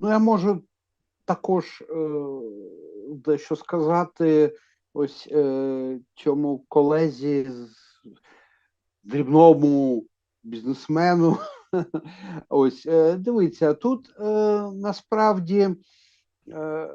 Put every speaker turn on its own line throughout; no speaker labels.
Ну, я можу також е, дещо сказати ось е, цьому колезі, з- дрібному бізнесмену. Ось, е, дивіться, тут е, насправді е,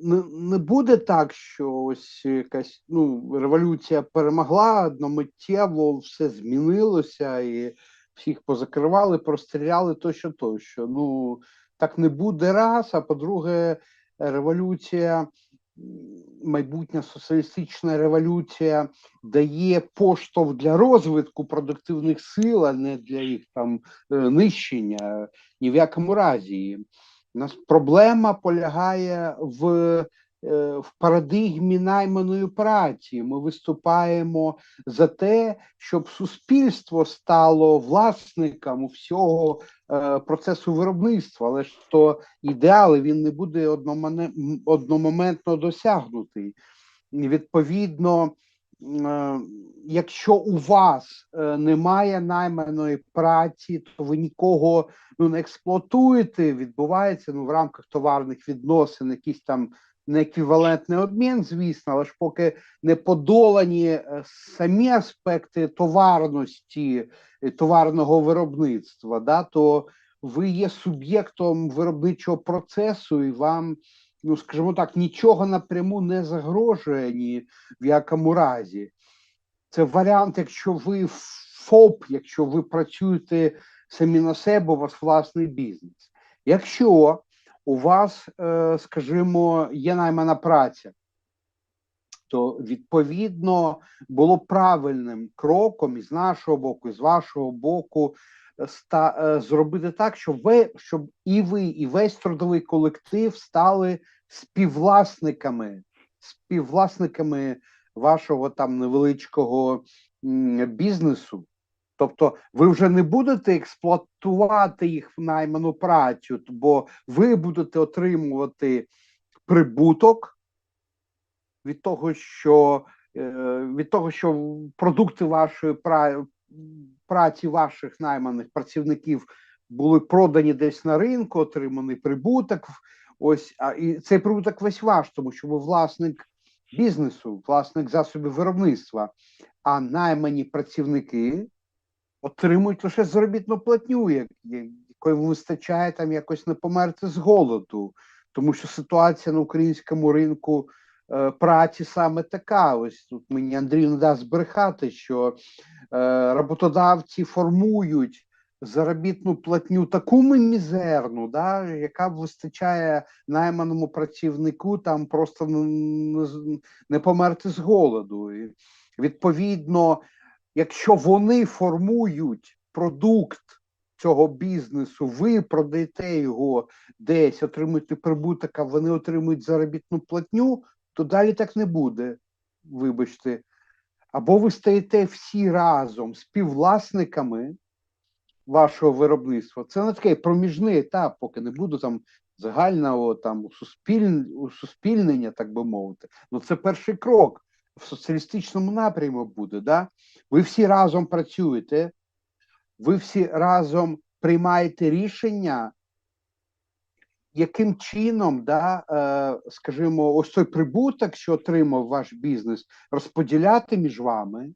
не, не буде так, що ось якась ну, революція перемогла, одномиттєво все змінилося і всіх позакривали, простріляли тощо, тощо. Ну, так не буде раз. А по-друге, революція, майбутня соціалістична революція дає поштовх для розвитку продуктивних сил, а не для їх там е, нищення. Ні в якому разі. Нас проблема полягає в, в парадигмі найманої праці. Ми виступаємо за те, щоб суспільство стало власником всього е, процесу виробництва, але ж то ідеал і він не буде одномоментно досягнутий. Відповідно, е, якщо у вас е, немає найманої праці, то ви нікого ну, не експлуатуєте, відбувається ну, в рамках товарних відносин, якийсь там нееквівалентний обмін, звісно, але ж поки не подолані е, самі аспекти товарності, е, товарного виробництва, да, то ви є суб'єктом виробничого процесу, і вам, ну скажімо так, нічого напряму не загрожує ні в якому разі. Це варіант, якщо ви ФОП, якщо ви працюєте самі на себе, у вас власний бізнес. Якщо у вас, е, скажімо, є наймана праця, то відповідно було правильним кроком із нашого боку, і з вашого боку, е, ста, е, зробити так, щоб ви, щоб і ви, і весь трудовий колектив стали співвласниками, співвласниками вашого там невеличкого бізнесу. Тобто ви вже не будете експлуатувати їх в найману працю, бо ви будете отримувати прибуток від того, що е, від того, що продукти вашої пра- праці ваших найманих працівників були продані десь на ринку, отриманий прибуток. Ось а і цей прибуток весь ваш, тому що ви власник бізнесу, власник засобів виробництва, а наймані працівники отримують лише заробітну платню, як- якої вистачає там якось не померти з голоду, тому що ситуація на українському ринку е, праці саме така. Ось тут мені Андрій не дасть збрехати, що е, роботодавці формують заробітну платню таку мізерну, да, яка вистачає найманому працівнику там просто не померти з голоду. І, відповідно, якщо вони формують продукт цього бізнесу, ви продаєте його десь, отримуєте прибуток, а вони отримують заробітну платню, то далі так не буде. Вибачте. Або ви стаєте всі разом співвласниками вашого виробництва. Це не такий проміжний етап, поки не буде там загального там суспіль... суспільнення, так би мовити. Ну це перший крок в соціалістичному напрямі буде. Да? Ви всі разом працюєте, ви всі разом приймаєте рішення, яким чином, да, е, скажімо, ось той прибуток, що отримав ваш бізнес, розподіляти між вами.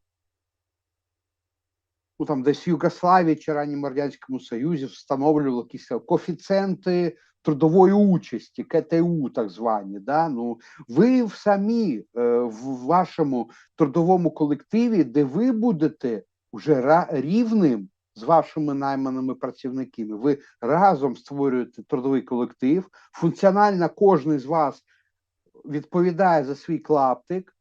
Ну, там десь в Югославії чи ранньому Радянському Союзі встановлювали якісь коефіцієнти трудової участі, КТУ, так звані. Да? Ну, ви самі е, в вашому трудовому колективі, де ви будете вже рівним з вашими найманими працівниками, ви разом створюєте трудовий колектив. Функціонально кожен з вас відповідає за свій клаптик,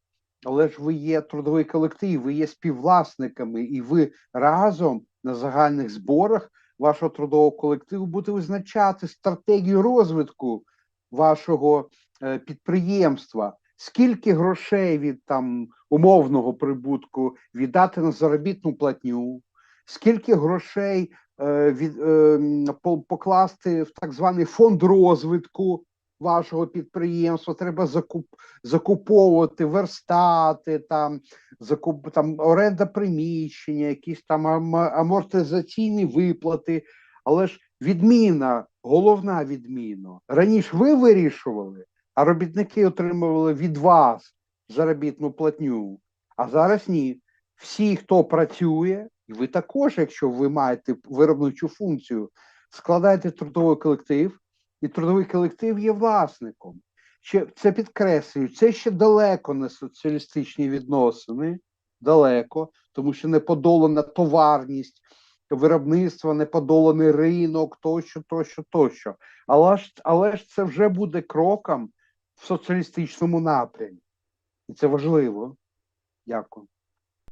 але ж ви є трудовий колектив, ви є співвласниками, і ви разом на загальних зборах вашого трудового колективу будете визначати стратегію розвитку вашого е, підприємства. Скільки грошей від там умовного прибутку віддати на заробітну платню, скільки грошей е, від, е, покласти в так званий фонд розвитку вашого підприємства, треба закуп, закуповувати верстати, там, закуп, там оренда приміщення, якісь там амортизаційні виплати, але ж відміна головна відміна. Раніше ви вирішували, а робітники отримували від вас заробітну платню. А зараз ні. Всі, хто працює, і ви також, якщо ви маєте виробничу функцію, складаєте трудовий колектив, і трудовий колектив є власником. Це підкреслюю, це ще далеко не соціалістичні відносини, далеко, тому що не подолана товарність виробництва, не подоланий ринок, тощо, тощо, тощо. Але ж, але ж це вже буде кроком в соціалістичному напрямі. І це важливо. Дякую.